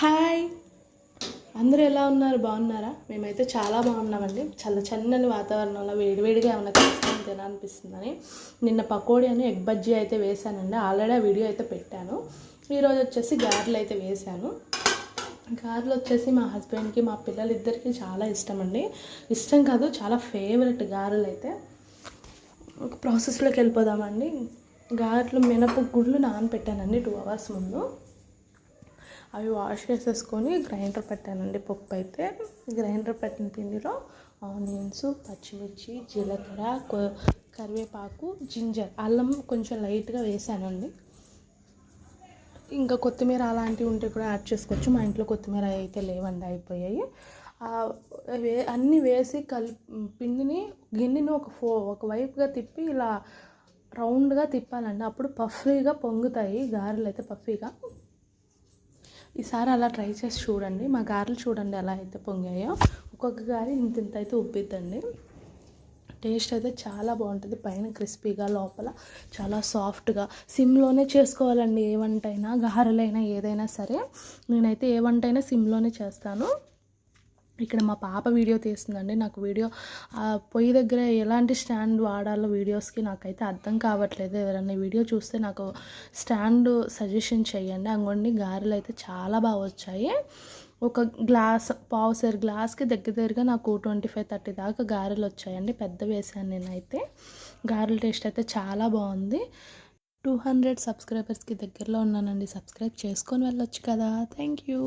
Hi. అందరూ ఎలా ఉన్నారు? బాగున్నారా? మేమైతే చాలా బాగున్నామండి. చల్ల చల్లని వాతావరణంలో వేడివేడిగా ఏమైనా తీసుకొని తినాలనిపిస్తుందని నిన్న పకోడీ అని ఎగ్ బజ్జీ అయితే వేశానండి. ఆల్రెడీ ఆ వీడియో అయితే పెట్టాను. ఈరోజు వచ్చేసి గారెలు అయితే వేశాను. గారెలు వచ్చేసి మా హస్బెండ్కి మా పిల్లలిద్దరికి చాలా ఇష్టం అండి ఇష్టం కాదు చాలా ఫేవరెట్ గారెలు అయితే. ఒక ప్రాసెస్లోకి వెళ్ళిపోదామండి. గారెలు మినప గుడ్లు నానపెట్టానండి టూ అవర్స్ ముందు. అవి వాష్ చేసేసుకొని గ్రైండర్ పెట్టానండి పప్పు అయితే. గ్రైండర్ పెట్టిన పిండిలో ఆనియన్స్ పచ్చిమిర్చి జీలకర్ర కరివేపాకు జింజర్ అల్లం కొంచెం లైట్గా వేసానండి. ఇంకా కొత్తిమీర అలాంటివి ఉంటే కూడా యాడ్ చేసుకోవచ్చు. మా ఇంట్లో కొత్తిమీర అయితే లేవండి అయిపోయాయి. వే అన్నీ వేసి కలి పిండిని గిన్నెని ఒక ఫో ఒక వైపుగా తిప్పి ఇలా రౌండ్గా తిప్పాలండి. అప్పుడు పఫీగా పొంగుతాయి గారెలు అయితే పఫీగా ఈసారి అలా ట్రై చేసి చూడండి. మా గారెలు చూడండి ఎలా అయితే పొంగాయో. ఒక్కొక్క గారి ఇంత ఇంత అయితే ఉబ్బిద్దండి. టేస్ట్ అయితే చాలా బాగుంటుంది. పైన క్రిస్పీగా లోపల చాలా సాఫ్ట్గా. సిమ్లోనే చేసుకోవాలండి ఏ వంట అయినా గారెలైనా ఏదైనా సరే. నేనైతే ఏ వంట అయినా సిమ్లోనే చేస్తాను. ఇక్కడ మా పాప వీడియో తీస్తుందండి. నాకు వీడియో పొయ్యి దగ్గర ఎలాంటి స్టాండ్ వాడాలో వీడియోస్కి నాకైతే అర్థం కావట్లేదు. ఎవరైనా వీడియో చూస్తే నాకు స్టాండ్ సజెషన్ చేయండి. అంగొండి గారెలు అయితే చాలా బాగా వచ్చాయి. ఒక గ్లాస్ పావు సేర్ గ్లాస్కి దగ్గర దగ్గరగా నాకు ట్వంటీ ఫైవ్ థర్టీ దాకా గారెలు వచ్చాయండి. పెద్ద వేసాను నేనైతే. గారెల టేస్ట్ అయితే చాలా బాగుంది. టూ హండ్రెడ్ సబ్స్క్రైబర్స్కి దగ్గరలో ఉన్నానండి. సబ్స్క్రైబ్ చేసుకొని వెళ్ళొచ్చు కదా. Thank you.